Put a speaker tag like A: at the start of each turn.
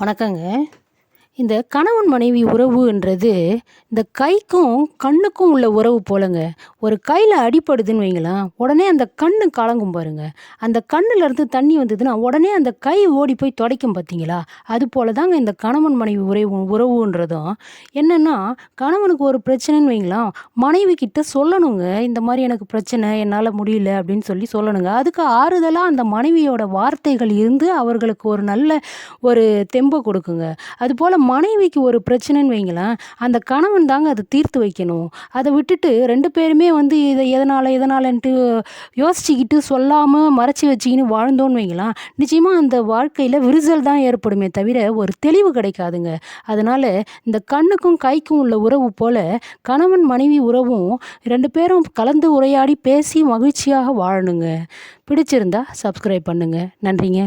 A: வணக்கங்க. இந்த கணவன் மனைவி உறவுன்றது இந்த கைக்கும் கண்ணுக்கும் உள்ள உறவு போலங்க. ஒரு கையில் அடிப்படுதுன்னு வைங்களேன் உடனே அந்த கண்ணு கலங்கும் பாருங்க. அந்த கண்ணுலேருந்து தண்ணி வந்ததுன்னா உடனே அந்த கை ஓடி போய் துடைக்கும் பார்த்தீங்களா அது போல தாங்க இந்த கணவன் மனைவி உறவு உறவுன்றதும். என்னென்னா கணவனுக்கு ஒரு பிரச்சனைன்னு வைங்களேன் மனைவி கிட்ட சொல்லணுங்க. இந்த மாதிரி எனக்கு பிரச்சனை என்னால் முடியல அப்படின்னு சொல்லி சொல்லணுங்க. அதுக்கு ஆறுதலாக அந்த மனைவியோட வார்த்தைகள் இருந்து அவர்களுக்கு ஒரு நல்ல ஒரு தெம்பை கொடுக்குங்க. அதுபோல் மனைவிக்கு ஒரு பிரச்சனைன்னு வைங்களேன் அந்த கணவன் தாங்க அதை தீர்த்து வைக்கணும். அதை விட்டுட்டு ரெண்டு பேருமே வந்து இதை எதனால் எதனாலன்ட்டு யோசிச்சுக்கிட்டு சொல்லாமல் மறைச்சி வச்சுக்கின்னு வாழ்ந்தோன்னு வைங்களேன் நிச்சயமாக அந்த வாழ்க்கையில் விரிசல் தான் ஏற்படுமே தவிர ஒரு தெளிவு கிடைக்காதுங்க. அதனால் இந்த கண்ணுக்கும் கைக்கும் உள்ள உறவு போல் கணவன் மனைவி உறவும் ரெண்டு பேரும் கலந்து உரையாடி பேசி மகிழ்ச்சியாக வாழணுங்க. பிடிச்சிருந்தா சப்ஸ்கிரைப் பண்ணுங்கள் நன்றிங்க.